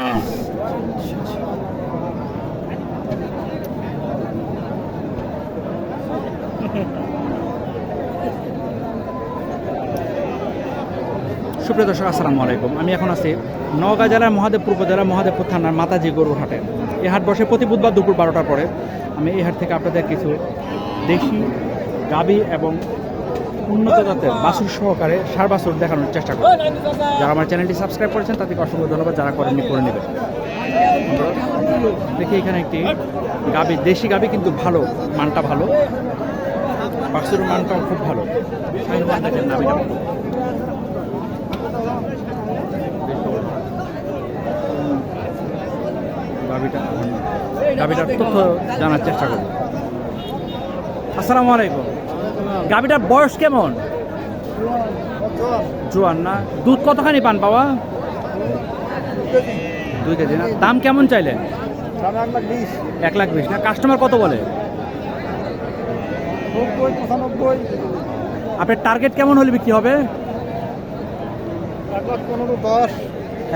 সুপ্রিয় দর্শক, আসসালামু আলাইকুম। আমি এখন আছি নওগাঁ জেলার মহাদেবপুর উপজেলার মহাদেবপুর থানার মাতাজি গরুর হাটে। এই হাট বসে প্রতি বুধবার দুপুর বারোটার পরে আমি এই হাট থেকে আপনাদের কিছু দেশি গাবি এবং উন্নত জাতের বাসুর সহকারে সার বাসুর দেখানোর চেষ্টা করব। যারা আমার চ্যানেলটি সাবস্ক্রাইব করেছেন, তাদেরকে অসংখ্য ধন্যবাদ। যারা করেননি, করে নেবেন। দেখি এখানে একটি গাবি, দেশি গাবি, কিন্তু ভালো, মানটা ভালো। বাসুর মানটাও খুব ভালো। গাবিটা, গাবিটার তথ্য জানার চেষ্টা করব। আসসালামু আলাইকুম। গাবিটার বয়স কেমন? জোয়ান না দুধ কতখানি পান বাবা? দুই কেজি না? দাম কেমন চাইলেন এক লাখ বিশ। না কাস্টমার কত বলে? আপনার টার্গেট কেমন হলে বিক্রি হবে?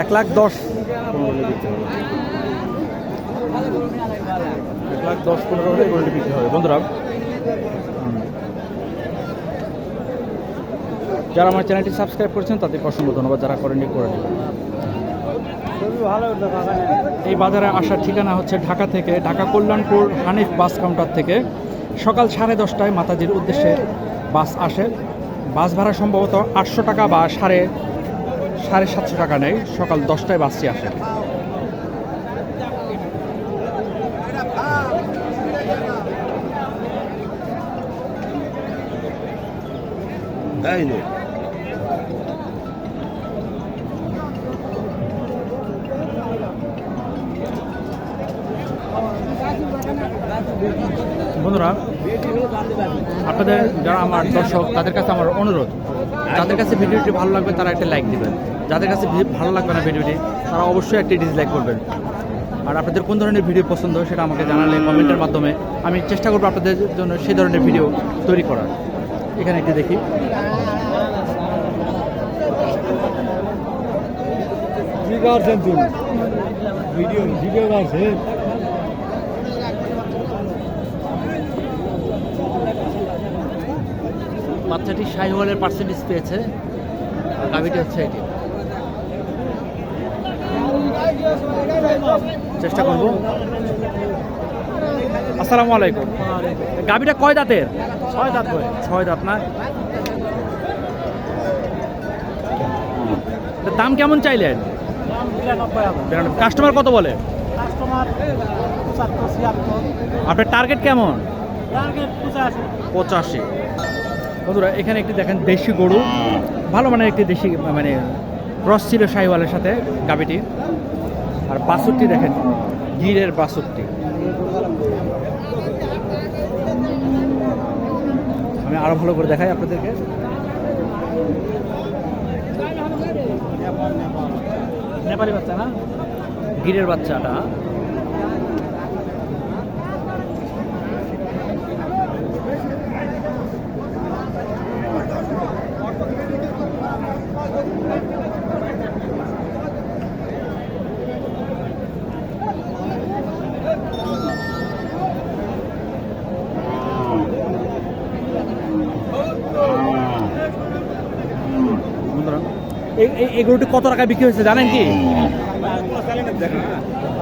এক লাখ দশ। এক লাখ দশ পনেরো হলে বিক্রি হবে। বন্ধুরা যারা আমার চ্যানেলটি সাবস্ক্রাইব করেছেন, তাদেরকে অসংখ্য ধন্যবাদ, যারা করেননি, করে নেবেন এই বাজারে আসার ঠিকানা হচ্ছে ঢাকা থেকে, ঢাকা কল্যাণপুর হানিফ বাস কাউন্টার থেকে। সকাল সাড়ে দশটায় মাতাজির উদ্দেশ্যে বাস আসে। বাস ভাড়া সম্ভবত আটশো টাকা বা সাড়ে সাড়ে সাতশো টাকা নেয়। সকাল দশটায় বাসটি আসে। তাই না। বন্ধুরা, আপনাদের যারা আমার দর্শক, তাদের কাছে আমার অনুরোধ, যাদের কাছে ভিডিওটি ভালো লাগবে তারা একটা লাইক দিবেন। যাদের কাছে ভালো লাগবে না ভিডিওটি, তারা অবশ্যই একটি ডিসলাইক করবেন। আর আপনাদের কোন ধরনের ভিডিও পছন্দ সেটা আমাকে জানালে কমেন্টের মাধ্যমে আমি চেষ্টা করব আপনাদের জন্য সেই ধরনের ভিডিও তৈরি করার। এখানে একটি দেখি। ভিডিও ভিডিও বাচ্চাটি শাহিওয়ালের পার্সেন্টেজ পেয়েছে। গাভিটি হচ্ছে এটি। চেষ্টা করব। আসসালামু আলাইকুম। গাভিটা কয় দাঁতের? ছয় দাঁত ছয় দাঁত না? দাম কেমন চাইলেন? কাস্টমার কত বলে? কাস্টমার আপনার টার্গেট কেমন? পঁচাশি। বন্ধুরা, এখানে একটি দেখেন দেশি গরু। ভালো মানের একটি দেশি মানে ক্রস ছিল শাহিওয়ালের সাথে গাবিটি আর বাসুরটি দেখেন, গিরের বাসুরটি আমি আরও ভালো করে দেখাই আপনাদেরকে। নেপালি বাচ্চা না? গিরের বাচ্চাটা। এই- গরুটি কত টাকায় বিক্রি হয়েছে জানেন কি?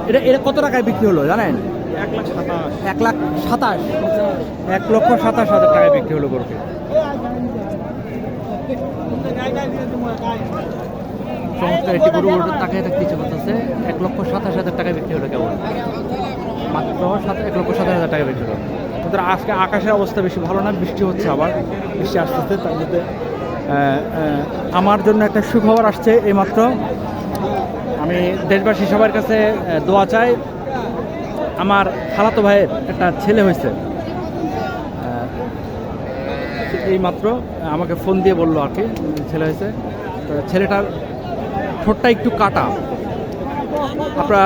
এটা এটা কত টাকায় বিক্রি হলো জানেন? এক লাখ সাতাশ। এক লক্ষ সাতাশ হাজার টাকায় বিক্রি হলো গরুটি। চমৎকার একটি গরু গরুটা তাকিয়ে থাকতে ইচ্ছে করতেছে এক লক্ষ সাতাশ হাজার টাকায় বিক্রি হলো কেবল। মাত্র সাত এক লক্ষ সাতাশ হাজার টাকা বিক্রি হলো। আজকে আকাশের অবস্থা বেশি ভালো না, বৃষ্টি হচ্ছে আবার। বৃষ্টি আসতেছে, তার মধ্যে আমার জন্য একটা সুখবর আসছে এইমাত্র। আমি দেশবাসী সবার কাছে দোয়া চাই। আমার খালাতো ভাইয়ের একটা ছেলে হয়েছে। এই মাত্র আমাকে ফোন দিয়ে বলল আর কি, ছেলে হয়েছে। তো ছেলেটার ঠোঁটটা একটু কাটা। আপনারা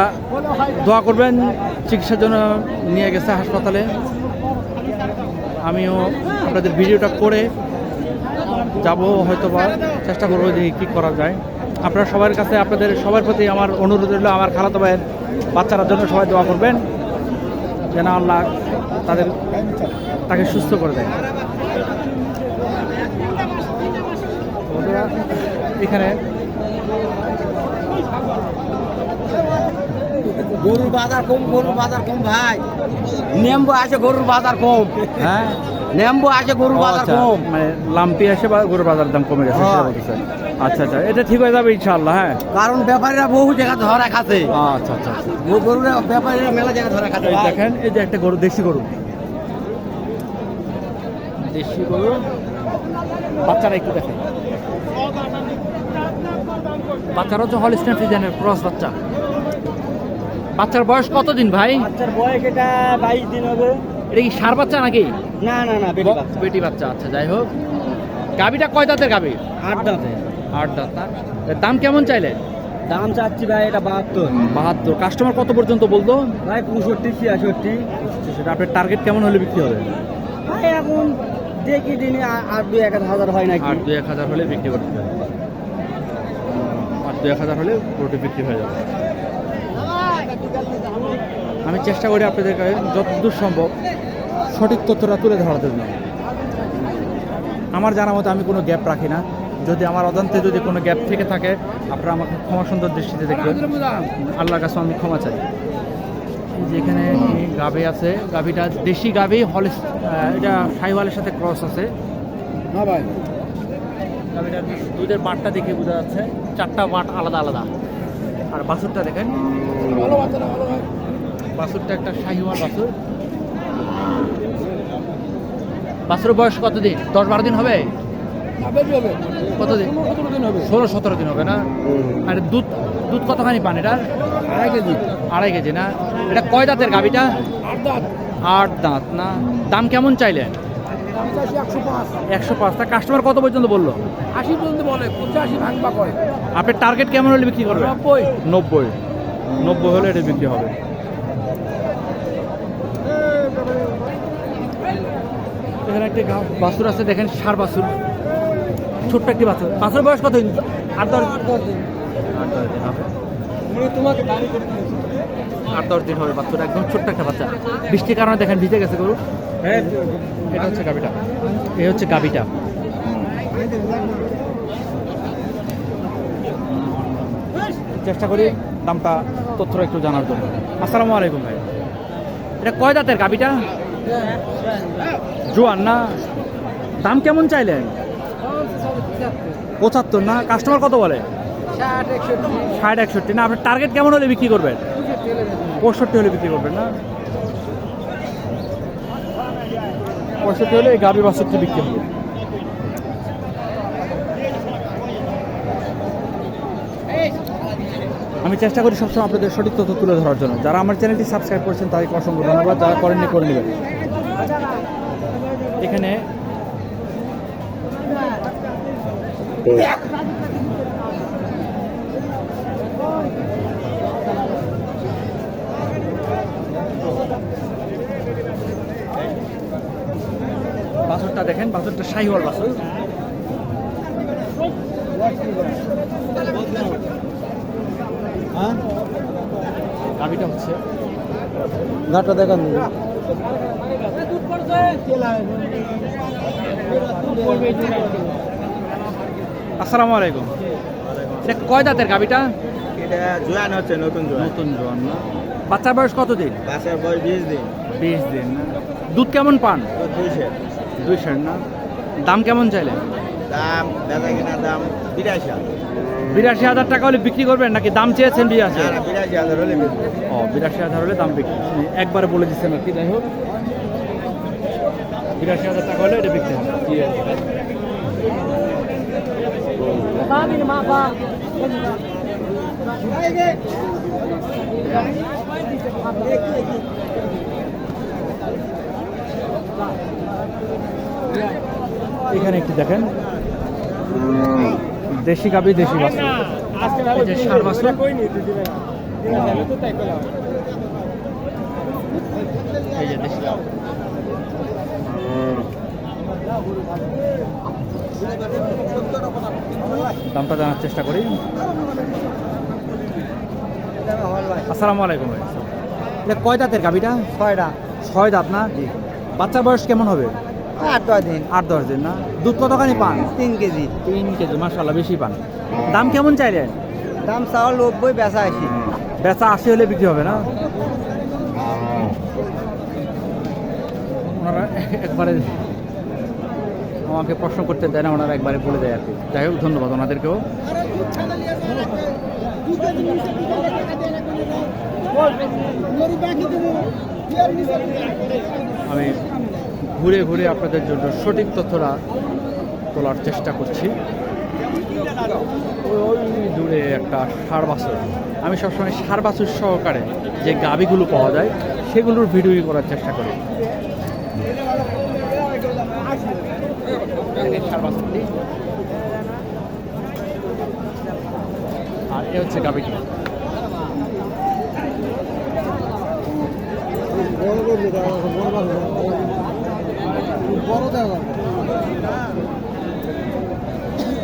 দোয়া করবেন, চিকিৎসার জন্য নিয়ে গেছে হাসপাতালে। আমিও আপনাদের ভিডিওটা করে যাব হয়তো বা চেষ্টা করব যে কী করা যায়। আপনারা সবার কাছে আপনাদের সবার প্রতি আমার অনুরোধ রইল আমার খালাতো ভাইয়ের বাচ্চারা জন্য সবাই দোয়া করবেন যেন আল্লাহ তাদের তাকে সুস্থ করে দেয়। এখানে গরুর বাজার কম গরুর বাজার কম ভাই। নেম্বু আছে গরুর বাজার কম। হ্যাঁ? নেম্বু আছে গরুর বাজার আচ্ছা, কম। মানে লাম্পি আসে বা গরুর বাজার দাম কমে গেছে হ্যাঁ। আচ্ছা আচ্ছা এটা ঠিক হয়ে যাবে ইনশাআল্লাহ হ্যাঁ। কারণ ব্যাপারীরা বহু জায়গা ধরা খাচ্ছে। আচ্ছা আচ্ছা আচ্ছা। গরুরা ব্যাপারীরা মেলা জায়গা ধরা খাচ্ছে। দেখেন এই যে একটা গরু দেশি গরু। দেশি গরু? বাচ্চারা একটু দেখেন। বাচ্চারা হচ্ছে হলিস্টান ফ্রিজেনের ক্রস বাচ্চা। বাচ্চার বয়স কতদিন ভাই? বাচ্চার বয়স এটা বাইশ দিন হবে। এটা কি সার বাচ্চা নাকি? না না না বেটি বাচ্চা। বেটি বাচ্চা আচ্ছা যাই হোক। গাবিটা কয় দাঁতের গাবি? আট দাঁতে। আট দাঁত? দাম কেমন চাইলে? দাম চাচ্ছি ভাই এটা বাহাত্তর। বাহাত্তর। কাস্টমার কত পর্যন্ত বলতো? ভাই পঁয়ষট্টি ছিয়াষট্টি। সেটা আপনার টার্গেট কেমন হলে বিক্রি হবে? ভাই এখন দেখি দিনে আ- আর দুই এক হাজার হয় নাকি। আট দুই এক হাজার হলে বিক্রি করতে হবে। আট দুই এক হাজার হলে পুরোটি বিক্রি হয়ে যাবে। আমি চেষ্টা করি আপনাদের কাছে যতদূর সম্ভব। সঠিক তথ্যটা তুলে ধরার জন্য। আমার জানা মতো আমি কোনো গ্যাপ রাখি না। যদি আমার অজান্তে যদি কোনো গ্যাপ থেকে থাকে আপনারা আমাকে ক্ষমা সুন্দর দৃষ্টিতে দেখবেন। আল্লাহর কাছে আমি ক্ষমা চাই। এই যে এখানে গাভি আছে গাভিটা দেশি গাভি হলে এটা সাইওয়ালের সাথে ক্রস আছে। হ্যাঁ ভাই। গাভিটার দুধের বাটটা দেখে বোঝা যাচ্ছে চারটা বাট আলাদা আলাদা। আর বাছুরটা দেখেন। বাছুরটা একটা শাহিওয়াল বাছুর। বাছুরের বয়স কতদিন? দশ বারো দিন হবে? কতদিন? ষোলো সতেরো দিন হবে। না? আর দুধ দুধ কতখানি পান এটা? আড়াই কেজি। আড়াই কেজি না? এটা কয় দাঁতের গাভিটা? আট দাঁত। আট দাঁত না? দাম কেমন চাইলেন? একশো পাঁচ। তা কাস্টমার কত পর্যন্ত বলল? আশি পর্যন্ত বলে পঁচাশি ভাঙবা করে আপনার টার্গেট কেমন হলে বিক্রি করবেন নব্বই। নব্বই। নব্বই হলে এটা বিক্রি হবে। এখানে একটি বাছুর আছে দেখেন সার বাছুর। ছোট্ট একটি বাছুর। বাছুর বয়স কত দিন? আট দশ আট দশ দিন। হবে তোমাকে আট দশ দিন হবে বাচ্চাটা একদম ছোট্ট একটা বাচ্চা। বৃষ্টির কারণে দেখেন ভিজে গেছে গরু। হ্যাঁ এটা হচ্ছে গাবিটা এই হচ্ছে গাবিটা চেষ্টা করি দামটা তথ্য একটু জানার জন্য। আসসালামু আলাইকুম ভাই। এটা কয় দাঁতের গাবিটা জোয়ান না? দাম কেমন চাইলেন? পঁচাত্তর না? কাস্টমার কত বলে? ষাট, একষট্টি। না, আপনার টার্গেট কেমন হলে বিক্রি করবেন? পঁয়ষট্টি হলে বিক্রি করবেন না? পঁয়ষট্টি হলে এই গাভী বাছুরটি বিক্রি হবে। আমি চেষ্টা করি সবসময় আপনাদের সঠিক তথ্য তুলে ধরার জন্য। যারা আমার চ্যানেলটি সাবস্ক্রাইব করেছেন, তাদেরকে অসংখ্য ধন্যবাদ। যারা করেননি, করে নেবেন। এখানে বাছুরটা দেখেন বাছুরটা শাহিওয়াল বাছুর। হ্যাঁ গাভিটা হচ্ছে দেখান। আসসালামু আলাইকুম। এটা কয় দাঁতের গাভিটা? এটা জোয়ান হচ্ছে নতুন জোয়ান। নতুন জোয়ান না। বাচ্চার বয়স কত দিন? বাসের বয়স বিশ দিন। বিশ দিন না। দুধ কেমন পান? তো দুইশো দুই শের না। দাম কেমন চাইলে? দাম বেচা কিনা দাম বিরাশি বিরাশি হাজার টাকা হলে বিক্রি করবেন নাকি দাম চেয়েছেন বিরাশি বিরাশি হাজার হলে ও বিরাশি হাজার হলে দাম বিক্রি। একবারে বলে দিচ্ছেন আর কি যাই হোক। বিরাশি হাজার টাকা হলে এটা বিক্রি এখানে একটু দেখেন। দেশি গাবি দেশি যে ষাঁড় এই যে দেশি দামটা জানার চেষ্টা করি। আসসালামু আলাইকুম ভাই। এটা কয় দাঁতের গাভিটা? ছয়টা ছয় দাঁত না? জি। বাচ্চা বয়স কেমন হবে? আট দশ দিন। আট দশ দিন না? দুধ কতখানি পান? তিন কেজি। তিন কেজি মাসাল্লাহ বেশি পান। দাম কেমন চাইলেন দাম চাওয়ার নব্বই বেচা আশি। বেচা আশি হলে বিক্রি হবে না? ওনারা একবারে আমাকে প্রশ্ন করতে দেয় না, ওনারা একবারে বলে দেয় আর কি। যাই হোক, ধন্যবাদ ওনাদেরকেও। আমি ঘুরে ঘুরে আপনাদের জন্য সঠিক তথ্যটা তোলার চেষ্টা করছি। ওই দূরে একটা সার বাছুর। আমি সবসময় সার বাছুর সহকারে যে গাবিগুলো পাওয়া যায়, সেগুলোর ভিডিও করার চেষ্টা করি। আর এ হচ্ছে গাবিটি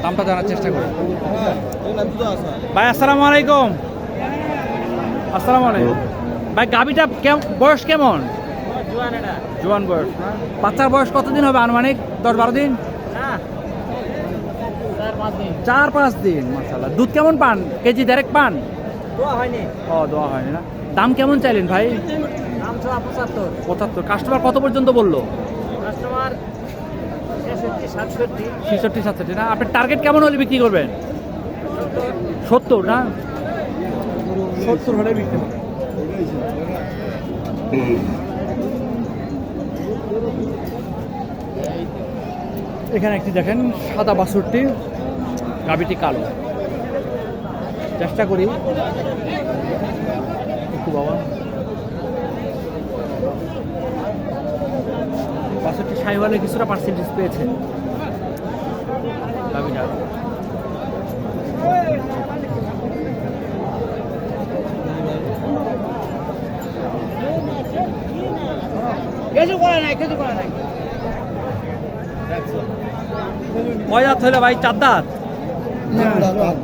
দামটা জানার চেষ্টা করি। ভাই আসসালামু আলাইকুম। আসসালামু আলাইকুম। ভাই গাবিটা বয়স কেমন? জোয়ান বয়স বাচ্চার বয়স কতদিন হবে আনুমানিক? দশ বারো দিন? চার পাঁচ দিন মাসাল্লাহ দুধ কেমন পান? কেজি দেড়েক পান? ও দেওয়া হয়নি না। দাম কেমন চাইলেন ভাই? পঁচাত্তর। কাস্টমার কত পর্যন্ত বলল? কাস্টমার ছেষট্টি, সাতষট্টি। না, আপনার টার্গেট কেমন হলে বিক্রি করবেন? সত্তর, না? সত্তর হলে বিক্রি হবে এখানে একটি দেখেন সাদা বাছুরটি গাবিটি কালো। চেষ্টা করি। একটু বাবা। বাছুরটি সাইওয়ালে কিছুটা পার্সেন্টেজ পেয়েছে। গাবিটা কিছু করে নাই কিছু করে নাই। কয় দাঁত হইলে ভাই চার দাঁত।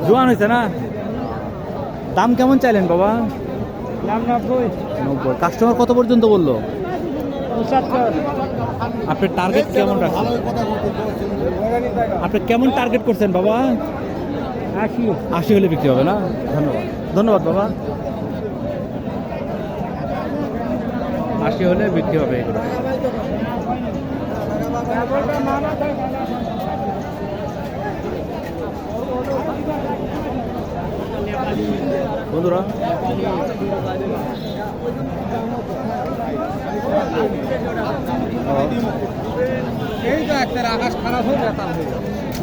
জোয়ান হয়েছে না? দাম কেমন চাইলেন বাবা? দাম নব্বই। নব্বই। কাস্টমার কত পর্যন্ত বলল? আপনার টার্গেট কেমন রাখছেন? আপনি কেমন টার্গেট করছেন বাবা? আশি। আশি হলে বিক্রি হবে না? ধন্যবাদ। ধন্যবাদ বাবা। আশি হলে বিক্রি হবে এগুলো। বন্ধুরা,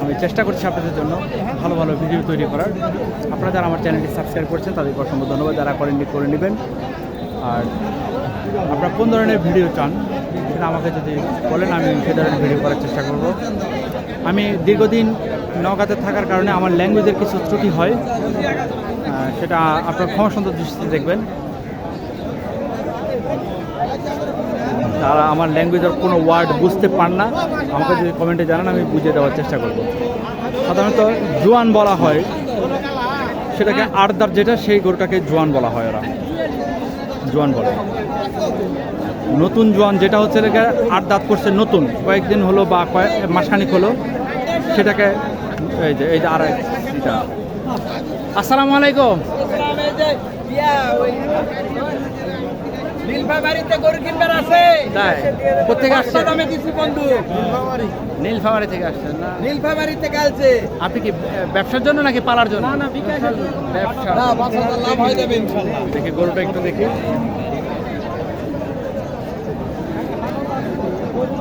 আমি চেষ্টা করছি আপনাদের জন্য ভালো ভালো ভিডিও তৈরি করার। আপনারা যারা আমার চ্যানেলটি সাবস্ক্রাইব করছেন, তাদেরকে অসংখ্য ধন্যবাদ। যারা করেননি, করে নেবেন। আর আপনারা কোন ধরনের ভিডিও চান, সেটা আমাকে যদি বলেন, আমি সে ধরনের ভিডিও করার চেষ্টা করব। আমি দীর্ঘদিন নগাতে থাকার কারণে আমার ল্যাঙ্গুয়েজের কিছু ত্রুটি হয়। সেটা আপনার ক্ষমা সুন্দর দৃষ্টিতে দেখবেন। তারা আমার ল্যাঙ্গুয়েজের কোনো ওয়ার্ড বুঝতে পার না। আমাকে যদি কমেন্টে জানান, আমি বুঝিয়ে দেওয়ার চেষ্টা করব। সাধারণত জোয়ান বলা হয়। সেটাকে আটদার যেটা, সেই গরুটাকে জোয়ান বলা হয় ওরা। জোয়ান বলে। নতুন জোয়ান যেটা হচ্ছে এটাকে আট দাঁত করছে নতুন। কয়েকদিন হলো বা কয়েক মাসখানিক হলো, সেটাকে এই যে এই যে আর আসসালামু আলাইকুম। নীলফা বাড়িতে গরু কিনবার আছে। তাই? কোথেকে আসছেন? থেকে না? নীলফা থেকে আপনি কি ব্যবসার জন্য নাকি পালার জন্য? না না বিকাশের জন্য। ব্যবসা। হয়ে দেখি গরুটা একটু দেখি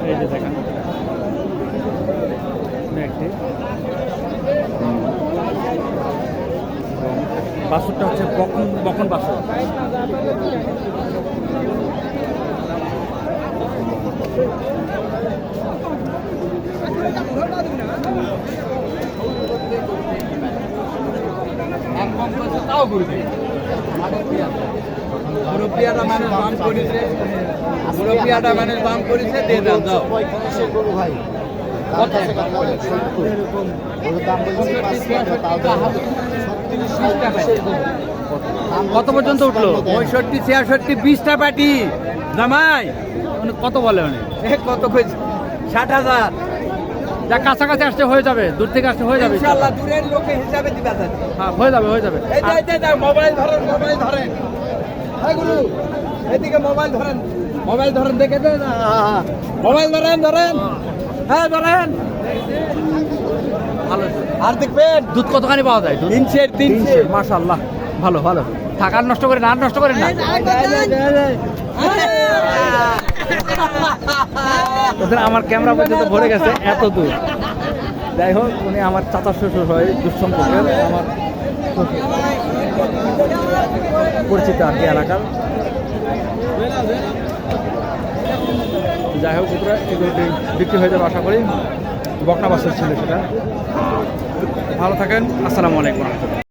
এই যে দেখেন একটি বাসুরটা হচ্ছে বকন বকন বাসুর। মুরব্বিয়াটা মানুষ বাম করেছে। মুরব্বিয়াটা বাম করেছে দিয়ে দাও দাও। কত কত পর্যন্ত উঠল? পঁয়ষট্টি ছিয়াষট্টি বিশটা পাটি জামাই মানে কত বলে মানে কত কই ষাট হাজার। যা কাছাকাছি আসতে হয়ে যাবে দূর থেকে আসতে হয়ে যাবে। ইনশাল্লাহ দূরের লোকে হিসাবে দিবা হ্যাঁ হয়ে যাবে হয়ে যাবে। এই যে, মোবাইল ধরেন মোবাইল ধরেন। এই গুরু এদিকে মোবাইল ধরেন। মোবাইল ধরেন দেখে দেন। মোবাইল ধরেন ধরেন। হ্যাঁ ধরেন। ভালো। আর দেখবেন দুধ কতখানি পাওয়া যায়? তিনশে তিনশে মাশাল্লাহ ভালো ভালো। থাকার নষ্ট করে না আর নষ্ট করেন না। আমার ক্যামেরা পর্যন্ত ভরে গেছে এত দূর। যাই হোক উনি আমার চাচা শ্বশুর হয় দুঃসম্পর্কের আমার পরিচিত আর কি এলাকার। যাই হোক বিক্রি হয়ে যাবে আশা করি। বকনা বাসের ছিল সেটা। ভালো থাকেন আসসালামু আলাইকুম।